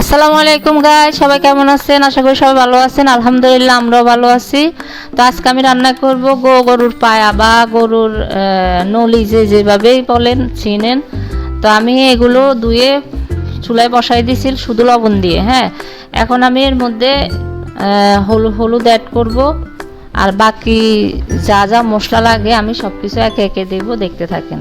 আসসালামু আলাইকুম গাই সবাই কেমন আছেন? আশা করি সবাই ভালো আছেন। আলহামদুলিল্লাহ, আমরাও ভালো আছি। তো আজকে আমি রান্না করব গো গরুর পায়া বা গরুর নলি যে যেভাবেই বলেন, চিনেন। তো আমি এগুলো ধুয়ে চুলায় বসাই দিয়েছি শুধু লবণ দিয়ে হ্যাঁ? এখন আমি এর মধ্যে হলুদ হলুদ অ্যাড করব। আর বাকি যা যা মশলা লাগে আমি সব কিছু একে একে দেবো, দেখতে থাকেন।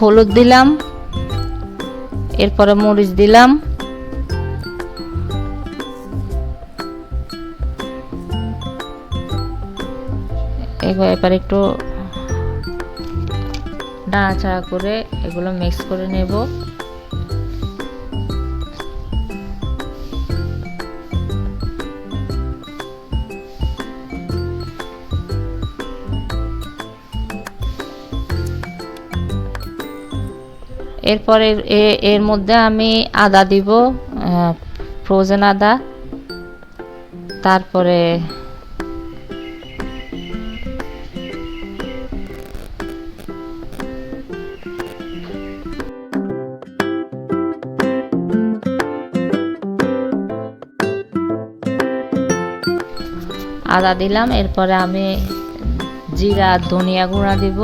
হলুদ দিলাম এরপরে মরিচ দিলাম। এবার এবার একটু নাড়াচাড়া করে এগুলো মিক্স করে নেব। এরপরে এর মধ্যে আমি আদা দিব ফ্রোজেন আদা, তারপরে আদা দিলাম, এরপরে আমি জিরা, ধনিয়া গুঁড়া দিব,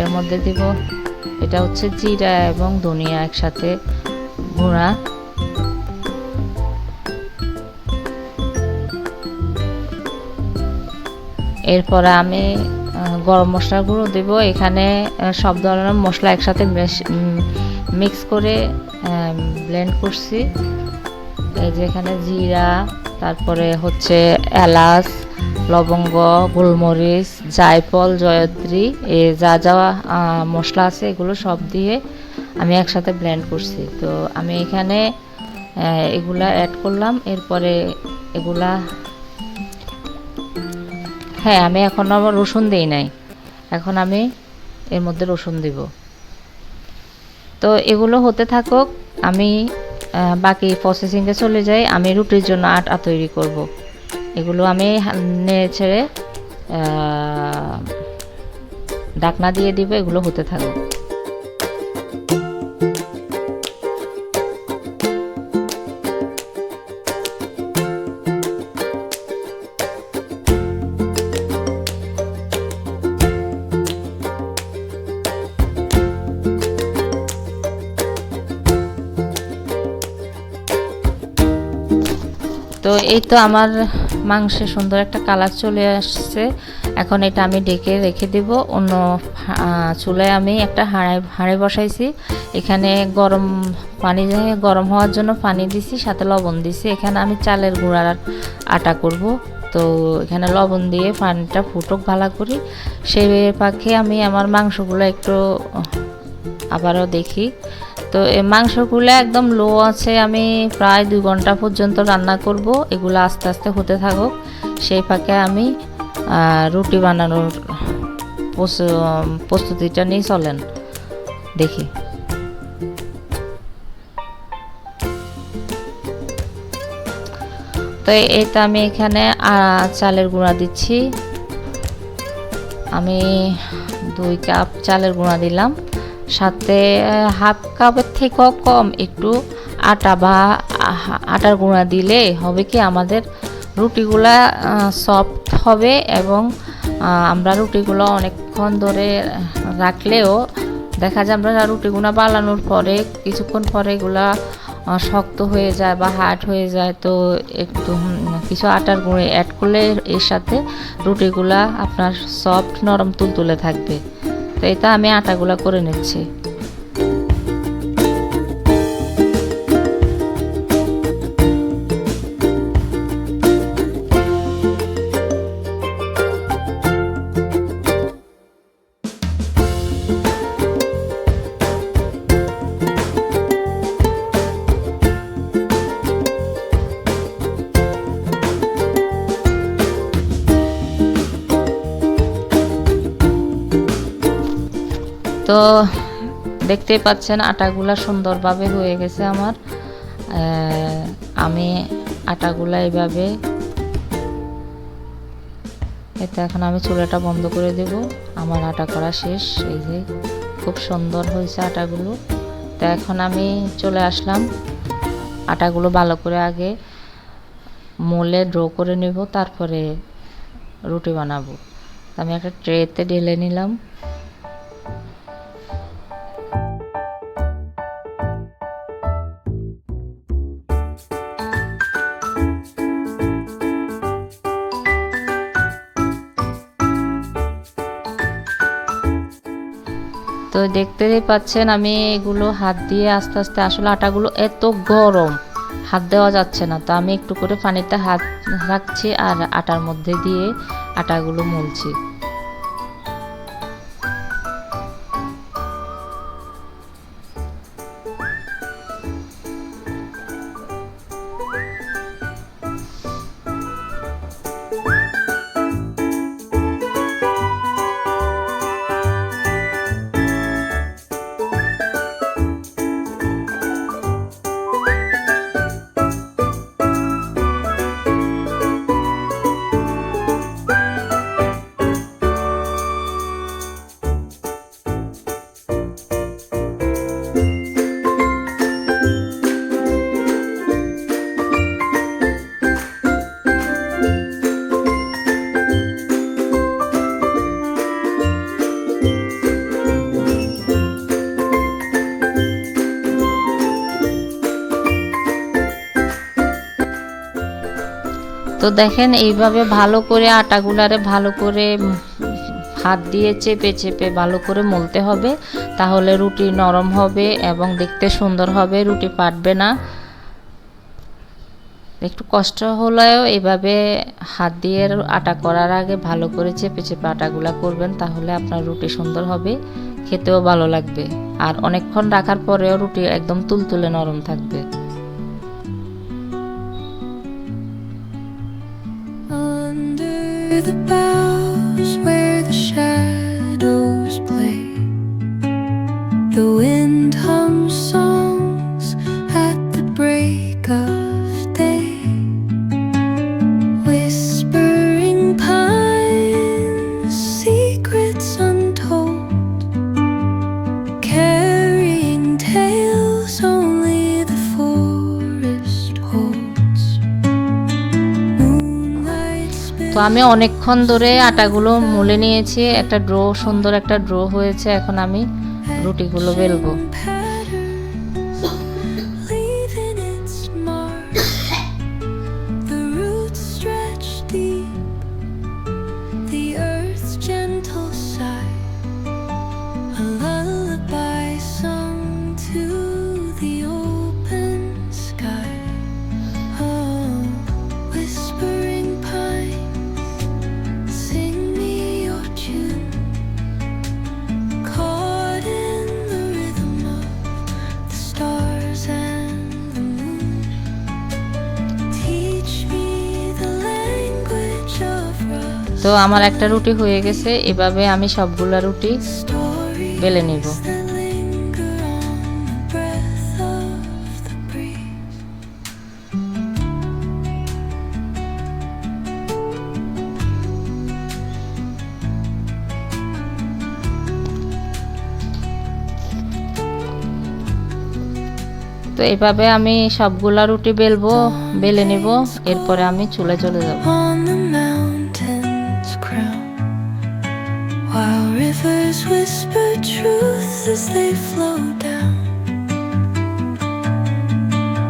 এর মধ্যে দিব এটা হচ্ছে জিরা এবং ধনিয়া একসাথে গুঁড়া এরপরে আমি গরম মশলা গুঁড়ো দেব। এখানে সব ধরনের মশলা একসাথে মিক্স করে ব্লেন্ড করছি। এই জিরা, তারপরে হচ্ছে এলাচ, লবঙ্গ, গোলমরিচ, জায়ফল, জয়ত্রী, এ যা যা মশলা আছে এগুলো সব দিয়ে আমি একসাথে ব্লেন্ড করছি। তো আমি এখানে এগুলা অ্যাড করলাম, এরপরে এগুলা হ্যাঁ আমি এখন আমার রসুন দিই নাই। এখন আমি এর মধ্যে রসুন দিব। তো এগুলো হতে থাকুক, আমি বাকি প্রসেসিংয়ে চলে যাই আমি রুটির জন্য আটা তৈরি করব। এগুলো আমি নেড়ে ছেড়ে ডাকনা দিয়ে দিব, এগুলো হতে থাকুক। এই তো আমার মাংসে সুন্দর একটা কালার চলে আসছে। এখন এটা আমি ডেকে রেখে দেব। অন্য চুলায় আমি একটা হাঁড়াই হাঁড়ি বসাইছি। এখানে গরম পানি গরম হওয়ার জন্য পানি দিছি, সাথে লবণ দিছি। এখানে আমি চালের গুঁড়ার আটা করব। তো এখানে লবণ দিয়ে পানিটা ফুটুক ভালো করি। সেই পাখে আমি আমার মাংসগুলো একটু আবারও দেখি। তো এই মাংসগুলো একদম লো আছে, আমি প্রায় দুই ঘণ্টা পর্যন্ত রান্না করব। এগুলো আস্তে আস্তে হতে থাকুক। সেই ফাঁকে আমি রুটি বানানোর প্রস- প্রস্তুতিটা নিয়ে চলেন। দেখি। তো তো আমি এখানে চালের গুঁড়া দিচ্ছি। আমি দুই কাপ চালের গুঁড়া দিলাম। সাথে হাফ কাপের থেকেও কম, একটু আটা বা আটার গুঁড়া দিলে হবে কি আমাদের রুটিগুলা সফট হবে এবং আমরা রুটিগুলো অনেকক্ষণ ধরে রাখলেও দেখা যায় আমরা রুটিগুলো বানানোর পরে কিছুক্ষণ পরে এগুলা শক্ত হয়ে যায় বা হার্ড হয়ে যায়, তো একটু কিছু আটার গুঁড়ে অ্যাড করলে এর সাথে রুটিগুলা আপনার সফট নরম তুলতুলে থাকবে। তো আমি আটাগুলা করে নিচ্ছি। তো দেখতেই পাচ্ছেন আটাগুলা সুন্দরভাবে হয়ে গেছে আমার। আমি আটাগুলা এইভাবে এতে এখন আমি চুলাটা বন্ধ করে দেব। আমার আটা করা শেষ। এই যে খুব সুন্দর হয়েছে আটাগুলো। তো এখন আমি চলে আসলাম। আটাগুলো ভালো করে আগে মোলে ড্র করে নেব, তারপরে রুটি বানাবো। আমি একটা ট্রেতে ঢেলে নিলাম। তো দেখতেই পাচ্ছেন আমি এগুলো হাত দিয়ে আস্তে আস্তে, আসলে আটাগুলো এত গরম, হাত দেওয়া যাচ্ছে না। তো আমি একটু করে পানিতে হাত রাখছি আর আটার মধ্যে দিয়ে আটাগুলো মুলছি। তো দেখেন এইভাবে ভালো করে আটাগুলারে ভালো করে হাত দিয়ে চেপে চেপে ভালো করে মলতে হবে, তাহলে রুটি নরম হবে এবং দেখতে সুন্দর হবে, রুটি পাটবে না। একটু কষ্ট হলেও এইভাবে হাত দিয়ে আটা করার আগে ভালো করে চেপে চেপে আটাগুলা করবেন, তাহলে আপনার রুটি সুন্দর হবে, খেতেও ভালো লাগবে। আর অনেকক্ষণ রাখার পরেও রুটি একদম তুলতুলে নরম থাকবে। তো আমি অনেকক্ষণ ধরে আটাগুলো মুলে নিয়েছি একটা ড্রো সুন্দর একটা ড্রো হয়েছে এখন আমি রুটিগুলো বেলবো। তো আমার একটা রুটি হয়ে গেছে, এভাবে আমি সবগুলা রুটি বেলে নিব. তো এভাবে আমি সবগুলা রুটি বেলবো, বেলে নিব, এরপরে আমি চুলে চলে যাব crown while rivers whisper truth as they flow down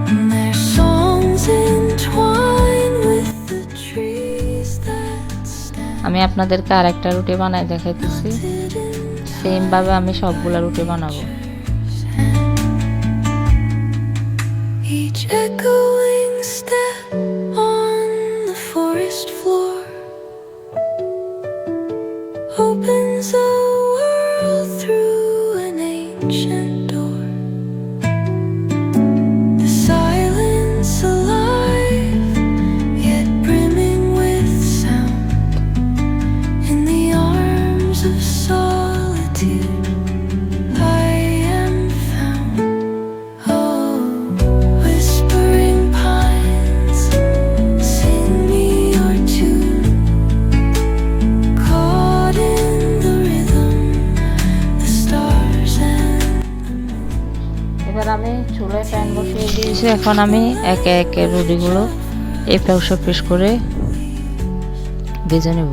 and their songs entwine with the trees that stand আমি আপনাদেরকে আর একটা রুটি বানাই দেখাইতেছি সেম ভাবে আমি সবগুলা রুটি বানাবো Each echoing এখন আমি একে একে রুটিগুলো এপাশ ওপাশ করে ভেজে নেব।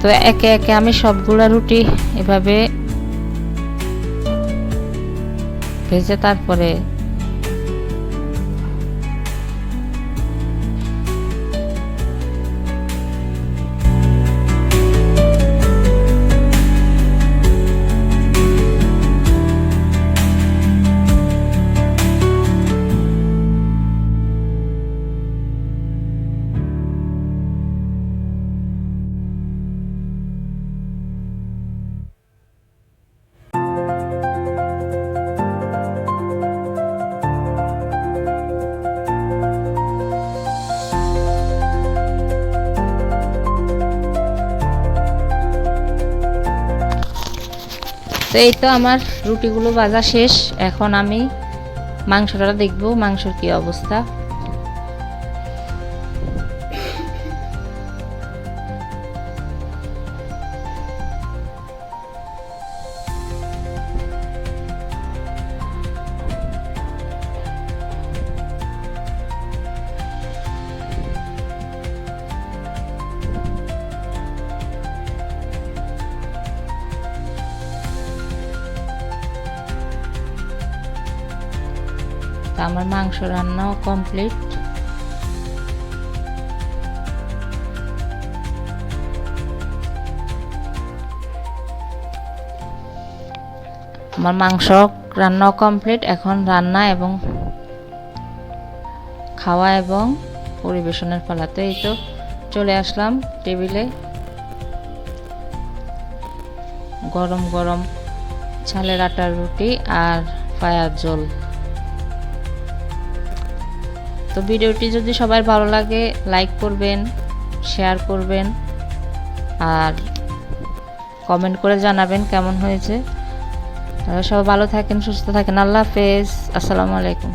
তো একে একে আমি সবগুলা রুটি এভাবে ভেজে তারপরে তো এই তো আমার রুটিগুলো ভাজা শেষ। এখন আমি মাংসটা দেখব মাংসর কি অবস্থা। তো আমার মাংস রান্নাও কমপ্লিট আমার মাংস রান্নাও কমপ্লিট এখন রান্না এবং খাওয়া এবং পরিবেশনের পালাতে এই তো চলে আসলাম টেবিলে। গরম গরম ছালের আটার রুটি আর পায়ার জল তো ভিডিওটি যদি সবার ভালো লাগে লাইক করবেন শেয়ার করবেন, আর কমেন্ট করে জানাবেন কেমন হয়েছে। সবাই ভালো থাকেন, সুস্থ থাকেন। আল্লাহ হাফেজ। আসসালামু আলাইকুম।